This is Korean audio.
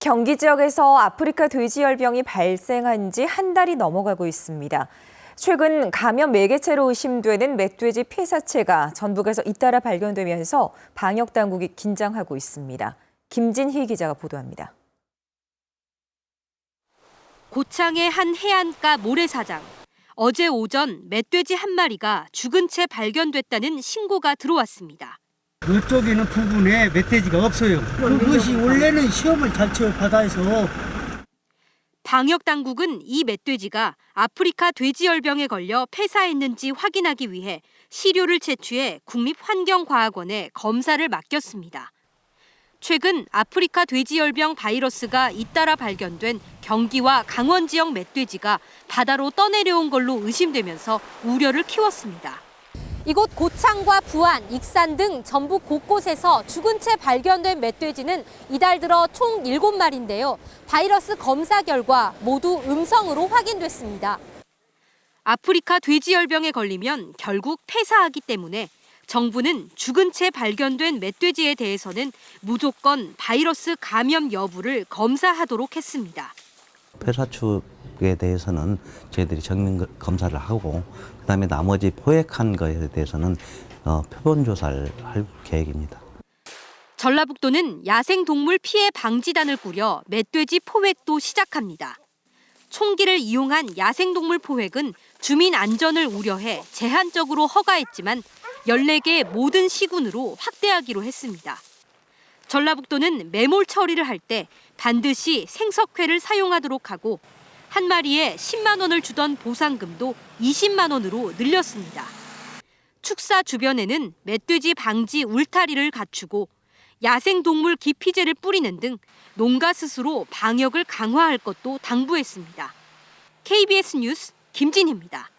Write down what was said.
경기 지역에서 아프리카 돼지열병이 발생한 지 한 달이 넘어가고 있습니다. 최근 감염 매개체로 의심되는 멧돼지 폐사체가 전북에서 잇따라 발견되면서 방역 당국이 긴장하고 있습니다. 김진희 기자가 보도합니다. 고창의 한 해안가 모래사장. 어제 오전 멧돼지 한 마리가 죽은 채 발견됐다는 신고가 들어왔습니다. 그쪽에는 부분에 멧돼지가 없어요. 그것이 원래는 시험을 잘 쳐요 바다에서. 방역 당국은 이 멧돼지가 아프리카 돼지열병에 걸려 폐사했는지 확인하기 위해 시료를 채취해 국립환경과학원에 검사를 맡겼습니다. 최근 아프리카 돼지열병 바이러스가 잇따라 발견된 경기와 강원 지역 멧돼지가 바다로 떠내려온 걸로 의심되면서 우려를 키웠습니다. 이곳 고창과 부안, 익산 등 전북 곳곳에서 죽은 채 발견된 멧돼지는 이달 들어 총 7마리인데요. 바이러스 검사 결과 모두 음성으로 확인됐습니다. 아프리카 돼지열병에 걸리면 결국 폐사하기 때문에 정부는 죽은 채 발견된 멧돼지에 대해서는 무조건 바이러스 감염 여부를 검사하도록 했습니다. 폐사 축에 대해서는 저희들이 정밀 검사를 하고 그다음에 나머지 포획한 것에 대해서는 어, 표본 조사를 할 계획입니다. 전라북도는 야생동물 피해 방지단을 꾸려 멧돼지 포획도 시작합니다. 총기를 이용한 야생동물 포획은 주민 안전을 우려해 제한적으로 허가했지만 14개 모든 시군으로 확대하기로 했습니다. 전라북도는 매몰 처리를 할 때 반드시 생석회를 사용하도록 하고 한 마리에 10만 원을 주던 보상금도 20만 원으로 늘렸습니다. 축사 주변에는 멧돼지 방지 울타리를 갖추고 야생동물 기피제를 뿌리는 등 농가 스스로 방역을 강화할 것도 당부했습니다. KBS 뉴스 김진희입니다.